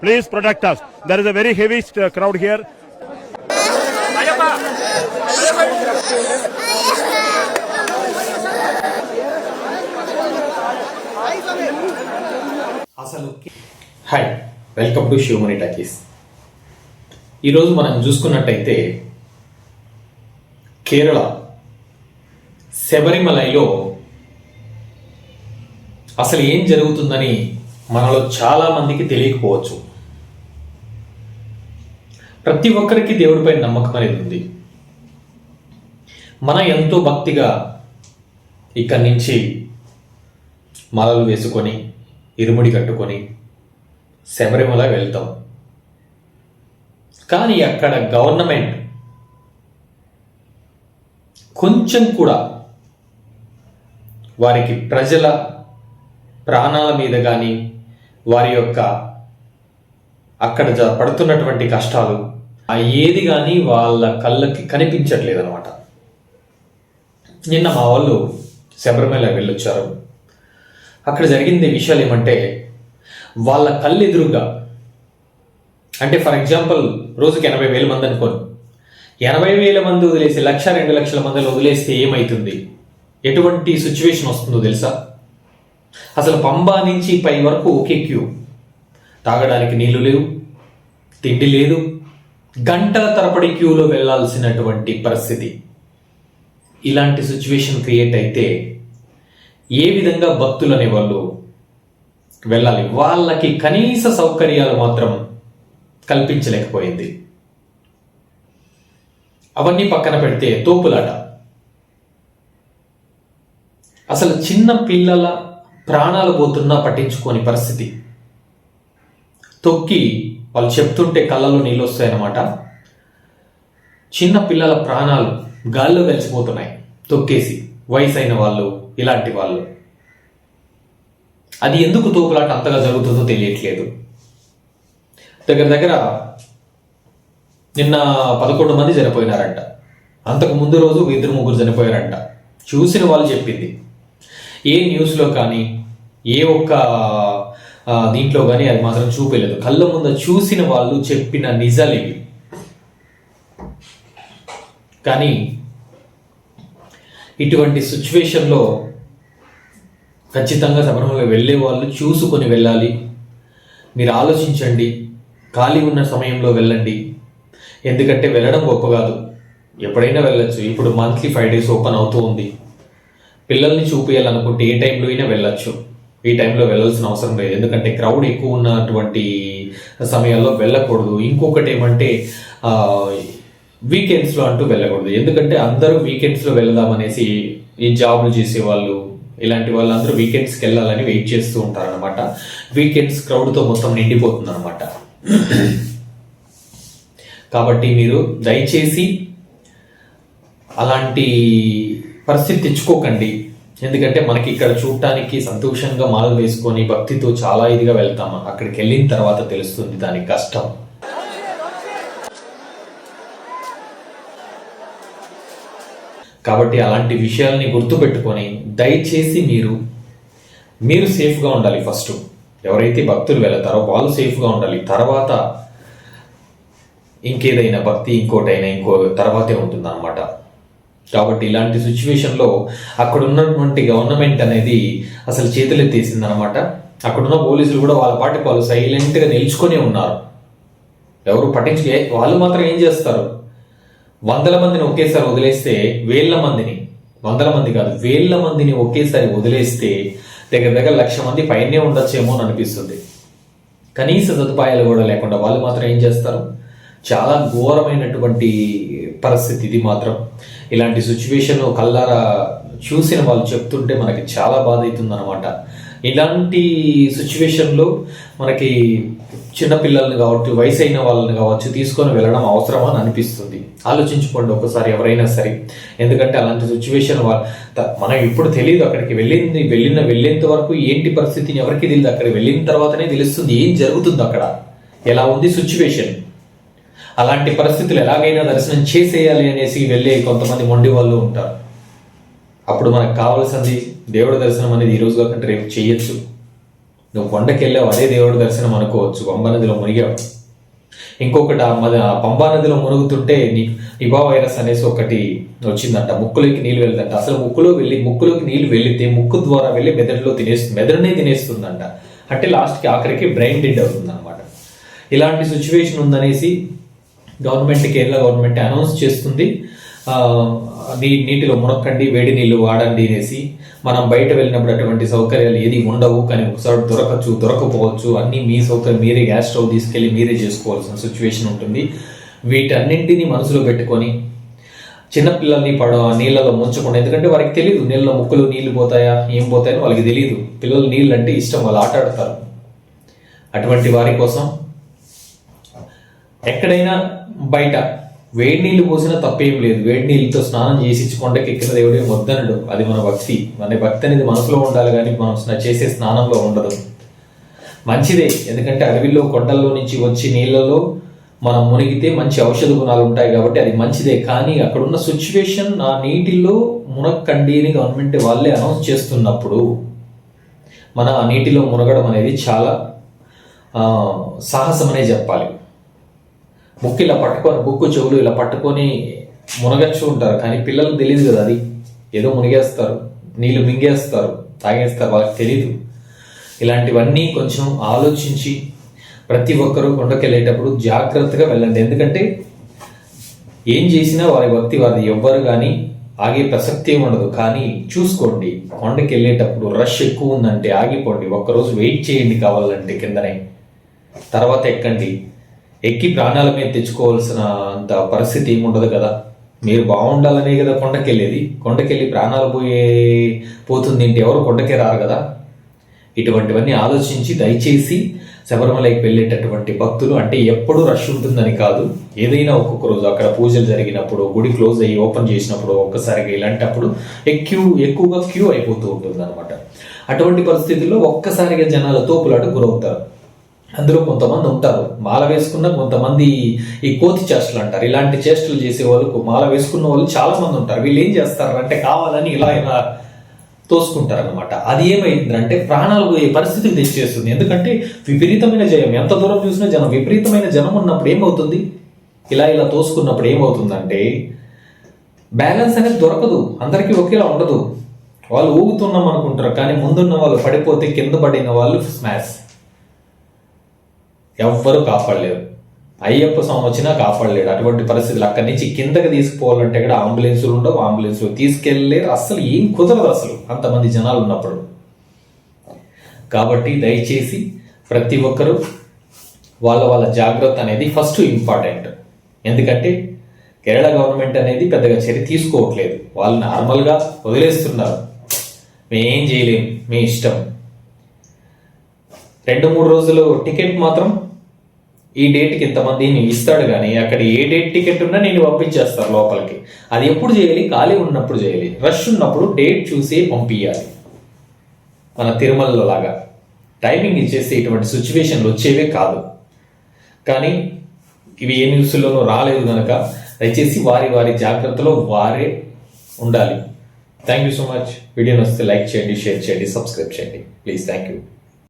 Please protect us. There is a very heavy crowd here. అసలు hi welcome to Shivamani talkies ఈరోజు మనం చూసుకున్నట్టయితే కేరళ శబరిమలలో అసలు ఏం జరుగుతుందని మనలో చాలా మందికి తెలియకపోవచ్చు. ప్రతి ఒక్కరికి దేవుడిపై నమ్మకం అనేది ఉంది. మన ఎంతో భక్తిగా ఇక్కడి నుంచి మాలలు వేసుకొని ఇరుముడి కట్టుకొని శబరిమల వెళ్తాం. కానీ అక్కడ గవర్నమెంట్ కొంచెం కూడా వారికి ప్రజల ప్రాణాల మీద కానీ వారి యొక్క అక్కడ జ- పడుతున్నటువంటి కష్టాలు ఆ ఏది కానీ వాళ్ళ కళ్ళకి కనిపించట్లేదు అనమాట నిన్న మా వాళ్ళు శబరిమల వెళ్ళొచ్చారు. అక్కడ జరిగింది విషయాలు ఏమంటే వాళ్ళ కళ్ళు ఎదురుగా అంటే ఫర్ ఎగ్జాంపుల్ రోజుకి ఎనభై వేల మంది అనుకోను ఎనభై వేల మంది వదిలేసి లక్ష రెండు లక్షల మందిని వదిలేస్తే ఏమవుతుంది ఎటువంటి సిచ్యువేషన్ వస్తుందో తెలుసా? అసలు పంబా నుంచి పై వరకు ఒకే క్యూ. తాగడానికి నీళ్ళు లేవు తిండి లేదు గంటల తరబడి క్యూలో వెళ్ళాల్సినటువంటి పరిస్థితి. ఇలాంటి సిచ్యువేషన్ క్రియేట్ అయితే ఏ విధంగా భక్తులు అనేవాళ్ళు వెళ్ళాలి? వాళ్ళకి కనీస సౌకర్యాలు మాత్రం కల్పించలేకపోయింది. అవన్నీ పక్కన పెడితే తోపులాట. అసలు చిన్న పిల్లల ప్రాణాలు పోతున్నా పట్టించుకోని పరిస్థితి. తొక్కి వాళ్ళు చెప్తుంటే కళ్ళలో నీళ్ళు వస్తాయన్నమాట. చిన్న పిల్లల ప్రాణాలు గాల్లో కలిసిపోతున్నాయి తొక్కేసి వయసు అయిన వాళ్ళు ఇలాంటి వాళ్ళు. అది ఎందుకు తోపులాట అంతగా జరుగుతుందో తెలియట్లేదు. దగ్గర దగ్గర నిన్న పదకొండు మంది చనిపోయినారంట. అంతకు ముందు రోజు ఇద్దరు ముగ్గురు చనిపోయారంట. చూసిన వాళ్ళు చెప్పింది. ఏ న్యూస్లో కానీ ఏ ఒక్క దీంట్లో కానీ అది మాత్రం చూపలేదు కళ్ళ ముందు చూసిన వాళ్ళు చెప్పిన నిజాలు ఇవి. కానీ ఇటువంటి సిచ్యువేషన్లో ఖచ్చితంగా శబరిమల వెళ్ళే వాళ్ళు చూసుకొని వెళ్ళాలి. మీరు ఆలోచించండి. ఖాళీ ఉన్న సమయంలో వెళ్ళండి. ఎందుకంటే వెళ్ళడం గొప్ప కాదు. ఎప్పుడైనా వెళ్ళొచ్చు. ఇప్పుడు మంత్లీ ఫైవ్ డేస్ ఓపెన్ అవుతూ ఉంది. పిల్లల్ని చూపించాలనుకుంటే ఏ టైంలో అయినా వెళ్ళొచ్చు. ఈ టైంలో వెళ్ళాల్సిన అవసరం లేదు. ఎందుకంటే క్రౌడ్ ఎక్కువ ఉన్నటువంటి సమయాల్లో వెళ్ళకూడదు. ఇంకొకటి ఏమంటే వీకెండ్స్లో అంటూ వెళ్ళకూడదు. ఎందుకంటే అందరూ వీకెండ్స్లో వెళ్దామనేసి ఈ జాబ్లు చేసేవాళ్ళు ఇలాంటి వాళ్ళందరూ వీకెండ్స్కి వెళ్ళాలని వెయిట్ చేస్తూ ఉంటారనమాట వీకెండ్స్ క్రౌడ్తో మొత్తం నిండిపోతుంది అనమాట కాబట్టి మీరు దయచేసి అలాంటి పరిస్థితి తెచ్చుకోకండి. ఎందుకంటే మనకి ఇక్కడ చూడటానికి సంతోషంగా మాలలు వేసుకొని భక్తితో చాలా ఇదిగా వెళ్తాం. అక్కడికి వెళ్ళిన తర్వాత తెలుస్తుంది దాని కష్టం. కాబట్టి అలాంటి విషయాల్ని గుర్తుపెట్టుకొని దయచేసి మీరు మీరు సేఫ్గా ఉండాలి ఫస్ట్. ఎవరైతే భక్తులు వెళతారో వాళ్ళు సేఫ్గా ఉండాలి. తర్వాత ఇంకేదైనా భక్తి ఇంకోటైనా ఇంకో తర్వాతే ఉంటుందన్నమాట. కాబట్టి ఇలాంటి సిచ్యువేషన్లో అక్కడ ఉన్నటువంటి గవర్నమెంట్ అనేది అసలు చేతులెత్తేసింది అనమాట అక్కడున్న పోలీసులు కూడా వాళ్ళ పాటికి వాళ్ళు సైలెంట్గా నిల్చుకొని ఉన్నారు. ఎవరు పట్టించుకే వాళ్ళు మాత్రం ఏం చేస్తారు? వందల మందిని ఒకేసారి వదిలేస్తే వేల మందిని వందల మంది కాదు వేల మందిని ఒకేసారి వదిలేస్తే దగ్గర దగ్గర లక్ష మంది పైనే ఉండొచ్చేమో అని అనిపిస్తుంది. కనీస సదుపాయాలు కూడా లేకుండా వాళ్ళు మాత్రం ఏం చేస్తారు? చాలా ఘోరమైనటువంటి పరిస్థితి ఇది మాత్రం. ఇలాంటి సిచ్యువేషన్ కల్లారా చూసిన వాళ్ళు చెప్తుంటే మనకి చాలా బాధ అవుతుంది అనమాట ఇలాంటి సిచ్యువేషన్లో మనకి చిన్నపిల్లల్ని కావచ్చు వయసు అయిన వాళ్ళని కావచ్చు తీసుకొని వెళ్ళడం అవసరమా అని అనిపిస్తుంది. ఆలోచించుకోండి ఒకసారి ఎవరైనా సరే. ఎందుకంటే అలాంటి సిచ్యువేషన్ మనం ఇప్పుడు తెలియదు అక్కడికి వెళ్ళింది వెళ్ళిన వెళ్ళేంత వరకు ఏంటి పరిస్థితిని ఎవరికి తెలియదు అక్కడికి వెళ్ళిన తర్వాతనే తెలుస్తుంది ఏం జరుగుతుంది అక్కడ. ఎలా ఉంది సిచ్యువేషన్ అలాంటి పరిస్థితులు ఎలాగైనా దర్శనం చేసేయాలి అనేసి వెళ్ళే కొంతమంది మొండి వాళ్ళు ఉంటారు. అప్పుడు మనకు కావాల్సింది దేవుడి దర్శనం అనేది ఈ రోజు కాకుండా రేపు చేయొచ్చు. నువ్వు కొండకి వెళ్ళావు అదే దేవుడి దర్శనం అనుకోవచ్చు. పంబా నదిలో మునిగావు. ఇంకొకటి ఆ ఆ పంబా నదిలో మునుగుతుంటే ని నిపా వైరస్ అనేసి ఒకటి వచ్చిందంట. ముక్కులోకి నీళ్ళు వెళ్తుందంట. అసలు ముక్కులో వెళ్ళి ముక్కులోకి నీళ్ళు వెళ్తే ముక్కు ద్వారా వెళ్ళి మెదడులో తినేస్తుంది మెదడునే తినేస్తుందంట. అంటే లాస్ట్కి ఆఖరికి బ్రెయిన్ డెడ్ అవుతుంది అనమాట ఇలాంటి సిచ్యువేషన్ ఉందనేసి గవర్నమెంట్ కేరళ గవర్నమెంట్ అనౌన్స్ చేస్తుంది. నీ నీటిలో మునక్కండి వేడి నీళ్ళు వాడండి అనేసి మనం బయట వెళ్ళినప్పుడు అటువంటి సౌకర్యాలు ఏది ఉండవు. కానీ ఒకసారి దొరకచ్చు దొరకపోవచ్చు. అన్నీ మీ సౌకర్యం మీరే గ్యాస్ స్టవ్ తీసుకెళ్ళి మీరే చేసుకోవాల్సిన సిచ్యువేషన్ ఉంటుంది. వీటన్నింటినీ మనసులో పెట్టుకొని చిన్నపిల్లల్ని పడ నీళ్ళలో ముంచకుండా ఎందుకంటే వారికి తెలియదు నీళ్ళలో ముక్కులు నీళ్ళు పోతాయా ఏం పోతాయని వాళ్ళకి తెలియదు పిల్లలు నీళ్ళు అంటే ఇష్టం వాళ్ళు ఆట ఆడతారు. అటువంటి వారి కోసం ఎక్కడైనా బయట వేడి నీళ్ళు పోసినా తప్పేం లేదు. వేడి నీళ్ళతో స్నానం చేసి ఇచ్చి కొండకి ఎక్కిన దేవుడే వద్దనడు అది మన భక్తి. మన భక్తి అనేది మనసులో ఉండాలి కానీ మనం చేసే స్నానంలో ఉండదు. మంచిదే. ఎందుకంటే అడవిలో కొండల్లో నుంచి వచ్చి నీళ్ళలో మనం మునిగితే మంచి ఔషధ గుణాలు ఉంటాయి కాబట్టి అది మంచిదే. కానీ అక్కడ ఉన్న సిచ్యువేషన్ ఆ నీటిలో మునక్కండి అని గవర్నమెంట్ వాళ్ళే అనౌన్స్ చేస్తున్నప్పుడు మన ఆ నీటిలో మునగడం అనేది చాలా సాహసం అనే చెప్పాలి. ముక్కు ఇలా పట్టుకొని బుక్ చెవులు ఇలా పట్టుకొని మునగచ్చు ఉంటారు. కానీ పిల్లలకు తెలియదు కదా అది. ఏదో మునిగేస్తారు నీళ్ళు మింగేస్తారు తాగేస్తారు వాళ్ళకి తెలియదు ఇలాంటివన్నీ కొంచెం ఆలోచించి ప్రతి ఒక్కరూ కొండకెళ్ళేటప్పుడు జాగ్రత్తగా వెళ్ళండి. ఎందుకంటే ఏం చేసినా వారి భక్తి వారిని ఎవ్వరు కానీ ఆగే ప్రసక్తి ఏమి ఉండదు. కానీ చూసుకోండి కొండకి వెళ్ళేటప్పుడు రష్ ఎక్కువ ఉందంటే ఆగిపోండి. ఒక్కరోజు వెయిట్ చేయండి కావాలంటే కిందనే. తర్వాత ఎక్కండి. ఎక్కి ప్రాణాల మీద తెచ్చుకోవాల్సిన అంత పరిస్థితి ఏముండదు కదా. మీరు బాగుండాలనే కదా కొండకెళ్ళేది. కొండకెళ్ళి ప్రాణాలు పోయే పోతుంది ఏంటి ఎవరు కొండకే రారు కదా. ఇటువంటివన్నీ ఆలోచించి దయచేసి శబరిమలకి వెళ్ళేటటువంటి భక్తులు అంటే ఎప్పుడు రష్ ఉంటుందని కాదు. ఏదైనా ఒక్కొక్క రోజు అక్కడ పూజలు జరిగినప్పుడు గుడి క్లోజ్ అయ్యి ఓపెన్ చేసినప్పుడు ఒక్కసారిగా ఇలాంటప్పుడు క్యూ ఎక్కువగా క్యూ అయిపోతూ ఉంటుంది అనమాట అటువంటి పరిస్థితుల్లో ఒక్కసారిగా జనాలు తోపులాట గురవుతారు. అందులో కొంతమంది ఉంటారు. మాల వేసుకున్న కొంతమంది ఈ కోతి చేష్టలు అంటారు. ఇలాంటి చేష్టలు చేసే వాళ్ళకు మాల వేసుకున్న వాళ్ళు చాలా మంది ఉంటారు. వీళ్ళు ఏం చేస్తారు అంటే కావాలని ఇలా ఇలా తోసుకుంటారు అనమాట అది ఏమైందంటే ప్రాణాలు పోయే పరిస్థితికి తెచ్చేస్తుంది. ఎందుకంటే విపరీతమైన జయం. ఎంత దూరం చూసినా జనం విపరీతమైన జనం ఉన్నప్పుడు ఏమవుతుంది? ఇలా ఇలా తోసుకున్నప్పుడు ఏమవుతుందంటే బ్యాలెన్స్ అనేది దొరకదు. అందరికీ ఒకేలా ఉండదు. వాళ్ళు ఊగుతున్నాం అనుకుంటారు కానీ ముందున్న వాళ్ళు పడిపోతే కింద పడిన వాళ్ళు స్మాష్. ఎవ్వరు కాపాడలేరు. అయ్యప్ప స్వామి వచ్చినా కాపాడలేడు. అటువంటి పరిస్థితులు అక్కడి నుంచి కిందకి తీసుకుపోవాలంటే కూడా అంబులెన్సులు ఉండవు అంబులెన్సులు తీసుకెళ్ళలేరు. అసలు ఏం కుదరదు అసలు అంతమంది జనాలు ఉన్నప్పుడు. కాబట్టి దయచేసి ప్రతి ఒక్కరూ వాళ్ళ వాళ్ళ జాగ్రత్త అనేది ఫస్ట్ ఇంపార్టెంట్ ఎందుకంటే కేరళ గవర్నమెంట్ అనేది పెద్దగా చర్య తీసుకోవట్లేదు. వాళ్ళు నార్మల్గా వదిలేస్తున్నారు. మేమేం చేయలేం. మీ ఇష్టం. రెండు మూడు రోజులు టికెట్ మాత్రం ఈ డేట్కి ఇంతమందిని ఇస్తాడు కానీ అక్కడ ఏ డేట్ టికెట్ ఉన్నా నేను పంపించేస్తారు లోపలికి. అది ఎప్పుడు చేయాలి? ఖాళీ ఉన్నప్పుడు చేయాలి. రష్ ఉన్నప్పుడు డేట్ చూసి పంపించాలి మన తిరుమలలో లాగా. టైమింగ్ ఇచ్చేసి ఇటువంటి సిచ్యువేషన్లు వచ్చేవే కాదు. కానీ ఇవి ఏ న్యూస్లోనూ రాలేదు కనుక దయచేసి వారి వారి జాగ్రత్తలో వారే ఉండాలి. Thank you so much video వస్తే లైక్ చేయండి షేర్ చేయండి సబ్స్క్రైబ్ చేయండి. Please thank you